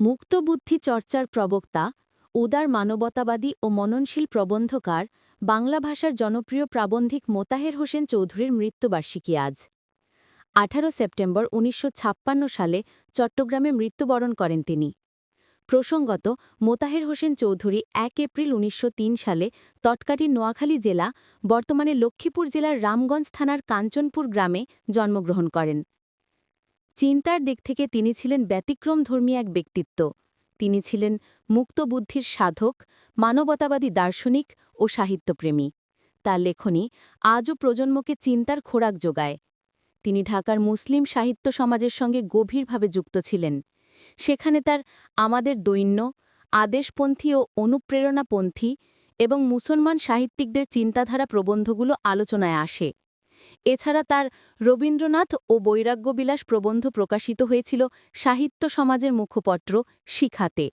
মুক্তবুদ্ধি চর্চার প্রবক্তা, উদার মানবতাবাদী ও মননশীল প্রবন্ধকার, বাংলা ভাষার জনপ্রিয় প্রাবন্ধিক মোতাহের হোসেন চৌধুরীর মৃত্যুবার্ষিকী আজ। আঠারো সেপ্টেম্বর উনিশশো ছাপ্পান্ন সালে চট্টগ্রামে মৃত্যুবরণ করেন তিনি। প্রসঙ্গত, মোতাহের হোসেন চৌধুরী এক এপ্রিল উনিশশো তিন সালে তটকাটির নোয়াখালী জেলা, বর্তমানে লক্ষ্মীপুর জেলার রামগঞ্জ থানার কাঞ্চনপুর গ্রামে জন্মগ্রহণ করেন। চিন্তার দিক থেকে তিনি ছিলেন ব্যতিক্রমধর্মী এক ব্যক্তিত্ব। তিনি ছিলেন মুক্তবুদ্ধির সাধক, মানবতাবাদী দার্শনিক ও সাহিত্যপ্রেমী। তার লেখনী আজও প্রজন্মকে চিন্তার খোরাক যোগায়। তিনি ঢাকার মুসলিম সাহিত্য সমাজের সঙ্গে গভীরভাবে যুক্ত ছিলেন। সেখানে তার আমাদের দৈন্য, আদেশপন্থী ও অনুপ্রেরণাপন্থী এবং মুসলমান সাহিত্যিকদের চিন্তাধারা প্রবন্ধগুলো আলোচনায় আসে। এছাড়া তার রবীন্দ্রনাথ ও বৈরাগ্যবিলাস প্রবন্ধ প্রকাশিত হয়েছিল সাহিত্য সমাজের মুখপত্র শিখাতে।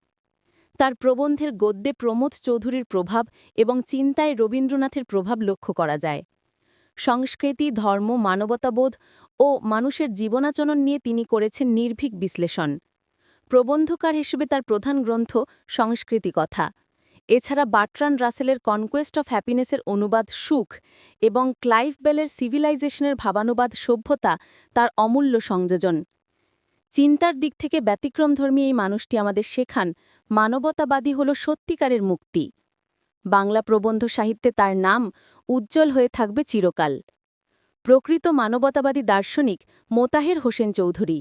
তার প্রবন্ধের গদ্যে প্রমোদ চৌধুরীর প্রভাব এবং চিন্তায় রবীন্দ্রনাথের প্রভাব লক্ষ্য করা যায়। সংস্কৃতি, ধর্ম, মানবতাবোধ ও মানুষের জীবনাচরণ নিয়ে তিনি করেছেন নির্ভীক বিশ্লেষণ। প্রবন্ধকার হিসেবে তার প্রধান গ্রন্থ সংস্কৃতি কথা এছাড়া বাট্রান রাসেলের কনকোয়েস্ট অফ হ্যাপিনেসের অনুবাদ সুখ এবং ক্লাইভ বেলের সিভিলাইজেশনের ভাবানুবাদ সভ্যতা তার অমূল্য সংযোজন। চিন্তার দিক থেকে ব্যতিক্রমধর্মী এই মানুষটি আমাদের শেখান, মানবতাবাদী হল সত্যিকারের মুক্তি। বাংলা প্রবন্ধ সাহিত্যে তার নাম উজ্জ্বল হয়ে থাকবে চিরকাল। প্রকৃত মানবতাবাদী দার্শনিক মোতাহের হোসেন চৌধুরী।